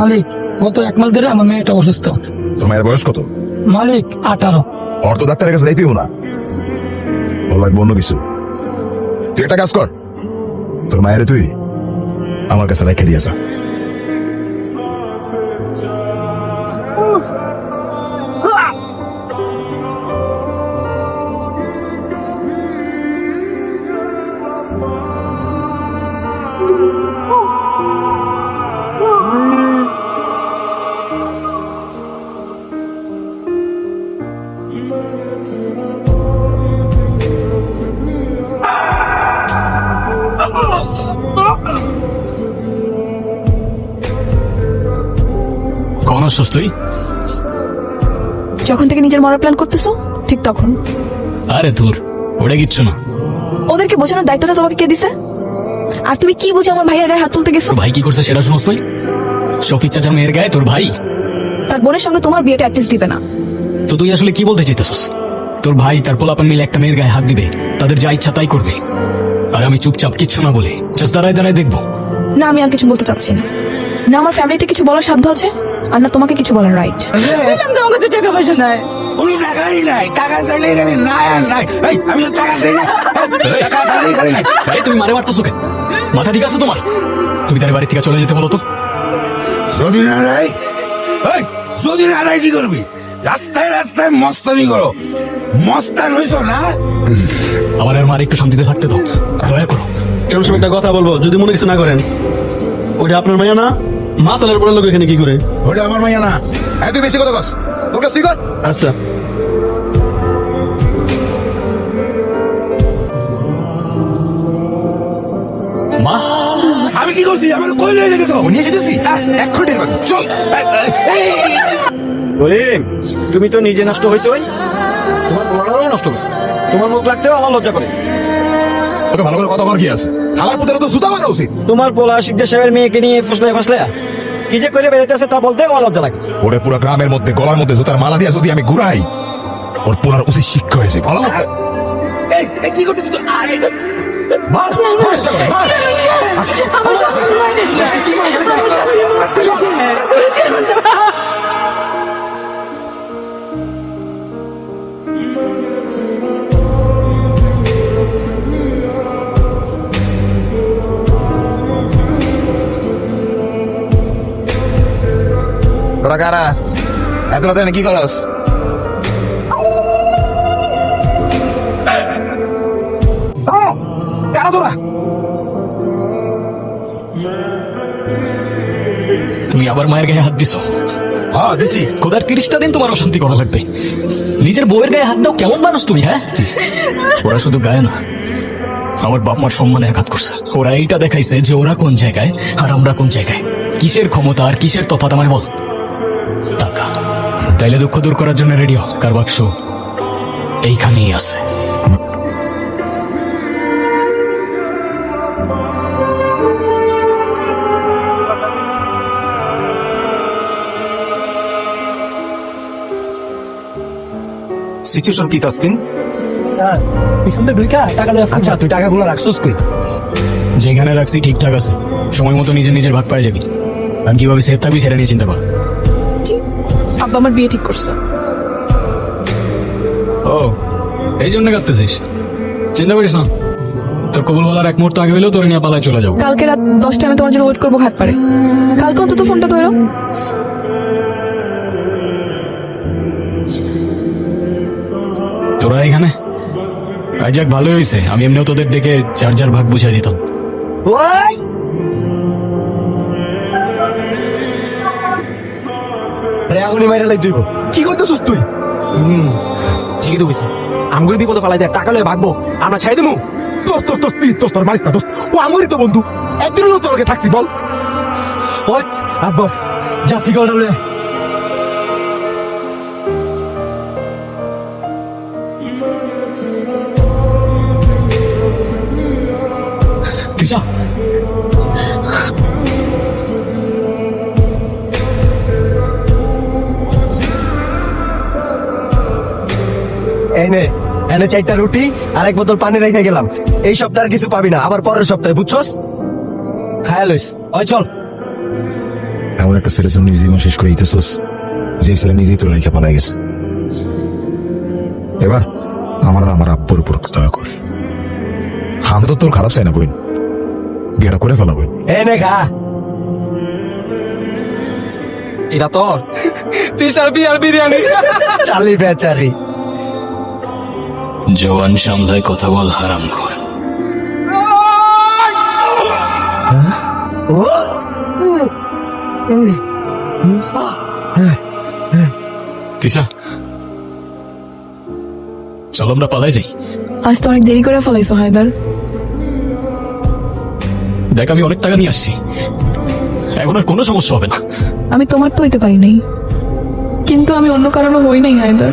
মালিক গত এক মাস ধরে আমার মেয়েটা অসুস্থ। তোর মায়ের বয়স কত? মালিক আঠারো। অর্থ ডাক্তারের কাছে যাইতেও না। ওর লাগবে অন্য কিছু। তুই একটা কাজ কর। তোর মায়ের তুই আমার কাছে রেখে দিয়েছা তুই যখন থেকে নিজের মরার প্ল্যান করতেছো ঠিক তখন। আরে ওটা কিচ্ছু না। ওদেরকে বোঝানোর দায়িত্বটা তোমাকে কে দিছে? আর তুমি কি বুঝে আমার ভাইয়ের গায়ে হাত তুলতে গেছো? ভাই কি করছে সেটা শুনস তুই। শফিক চাচার মেয়ের গায়ে তোর ভাই। তার বোনের সঙ্গে তোমার বিয়েটা অ্যাটলিস্ট দিবে না। তো তুই আসলে কি বলতে চাইতেছিস? তোর ভাই তার পোলাপান মিলে একটা মেয়ের গায়ে হাত দিবে তাদের যা ইচ্ছা তাই করবে। আর আমি চুপচাপ কিচ্ছু না বলে জাস্ট দাঁড়ায় দাঁড়ায় দেখব। না আমি আর কিছু বলতে চাচ্ছি না। না আমার ফ্যামিলিতে কিছু বলার সাধ্য আছে? আর না তোমাকে কিছু বলার রাইট তোমার কাছে টাকা পয়সা নাই। কোনো টাকাই নাই টাকা চাইলে এখানে নাই আর নাই। এই, আমি তো টাকা দিই না। টাকা চাইলে এখানে নাই। এই তুমি মারে মারতেছো কেন? মাথা ঠিক আছে তোমার? তুমি তার বাড়ি থেকে চলে যেতে বলো তো। যদি না দেয় এই, যদি না দেয় কি করবি? রাস্তায় রাস্তায় মস্তানি করো। মস্তান হইছো না? আমার আর মার একটু শান্তিতে থাকতে দাও। দয়া করো। কেমন সময় একটা কথা বলব। যদি মনে কিছু না করেন ওইটা আপনার মাইয়া না? মা তালের পরে লোক এখানে কি করে? ওটা আমার মাইয়া না। হ্যাঁ তুই বেশি কথা কস। তোর কাছে তুই কর আচ্ছা। মা? আমি কি করছি? আমার কই লয়ে যেতেছ? নিয়ে যেতেছি এক ঘণ্টা চল। করিম তুমি তো নিজে নষ্ট হয়েছো ওই তোমার পোলাটাও নষ্ট করছ তোমার মুখ লাগতেও আমার লজ্জা করে। তোকে ভালো করে কথা কর কি আছে? আমার পুত্র তো সুতা মারা উচিত। তোমার পোলা শিকদার সাহেবের মেয়েকে নিয়ে ফসলে ফসলে কি যে করে বেরোতেছে তা বলতে আমার লজ্জা লাগে ওরে পুরো গ্রামের মধ্যে গলার মধ্যে জুতার মালা দিয়ে যদি আমি ঘুরাই ওর পুরার উচিত শিক্ষা হয়েছে ভালো এই, এই, কি করতে তুই? তোরা কারা? এত রাতে কি করস? কারা তোরা? তুমি আবার মায়ের গায়ে হাত দিছো? হ্যাঁ দিছি। খোদার তিরিশটা দিন তোমার অশান্তি করা লাগবে। নিজের বউয়ের গায়ে হাত দাও কেমন মানুষ তুমি হ্যাঁ? ওরা শুধু গায়ে না আমার বাপ মার সম্মানে আঘাত করছে। ওরা এইটা দেখাইছে যে ওরা কোন জায়গায় আর আমরা কোন জায়গায়? কিসের ক্ষমতা আর কিসের তফাত আমার বল? টাকা তাইলে দুঃখ দূর করার জন্য রেডিও কার বাক্স? এইখানেই আছে। সিচুয়েশন কি তাসকিন স্যার পিছন থেকে ঢুকা টাকা দেওয়া আচ্ছা তুই টাকাগুলো রাখছিস কই? যেখানে রাখছি ঠিকঠাক আছে। সময় মতো নিজের নিজের ভাগ পাই যাবি। আর কীভাবে সেফ থাকবি সেটা নিয়ে চিন্তা কর। আব্বা আমার বিয়ে ঠিক করছে। ও এই জন্য কাঁদতেছিস? চিন্তা করিস না। তোর কবুল বলার এক মুহূর্ত আগে হলেও তোর নিয়ে পালায় চলে যাব। কালকে রাত দশটায় আমি তোমার জন্য ওয়েট করব ঘাট পারে কালকে অন্তত ফোনটা ধরো। তোরা এখানে? আজ যাক ভালোই হয়েছে আমি এমনিও তোদের ডেকে চার চার ভাগ বুঝাই দিতাম। আগুনি মাইরা লাই তুই কি করতেছিস তুই? ঠিকই তো বুঝছি আঙ্গুরি বিপদে পালাই দেয় টাকা লয়ে ভাগবো আমরা ছেড়ে দেবো দোস্ত দোস্ত দোস্ত প্লিজ দোস্ত তোর মারিস না দোস্ত। ও আমরি তো বন্ধু একদিন হলো তোর থাকছি বল। ওই আব্বা যা সিগারেট লয়ে তিশা এই নে এনে চারটা রুটি আর এক বোতল পানি রেখে গেলাম। এই সপ্তাহে আর কিছু পাবি না আবার পরের সপ্তাহে বুঝছস? খায়া লইস। ওই চল। এমন একটা ছেলে জন্য জীবন শেষ করে দিতেছস যে ছেলে নিজেই তোর রেখে পালাই গেছে। এবার আমার আর আমার আব্বুর উপর দয়া কর। আমরা তো তোর খারাপ চাই না বইন। বিয়েটা করে ফেলা বইন। এনে খা। এটা তোর। তিসার বিয়ার বিরিয়ানি চালি বেচারি। জওয়ান সামলায় কথা বল হারাম খোর। তিশা চলো আমরা পালাই যাই। আজ তো অনেক দেরি করে ফেলাইছো হায়দার। দেখ আমি অনেক টাকা নিয়ে আসছি। এখন আর কোনো সমস্যা হবে না। আমি তোমার তো হইতে পারি নাই। কিন্তু আমি অন্য কারণও হই নাই হায়দার।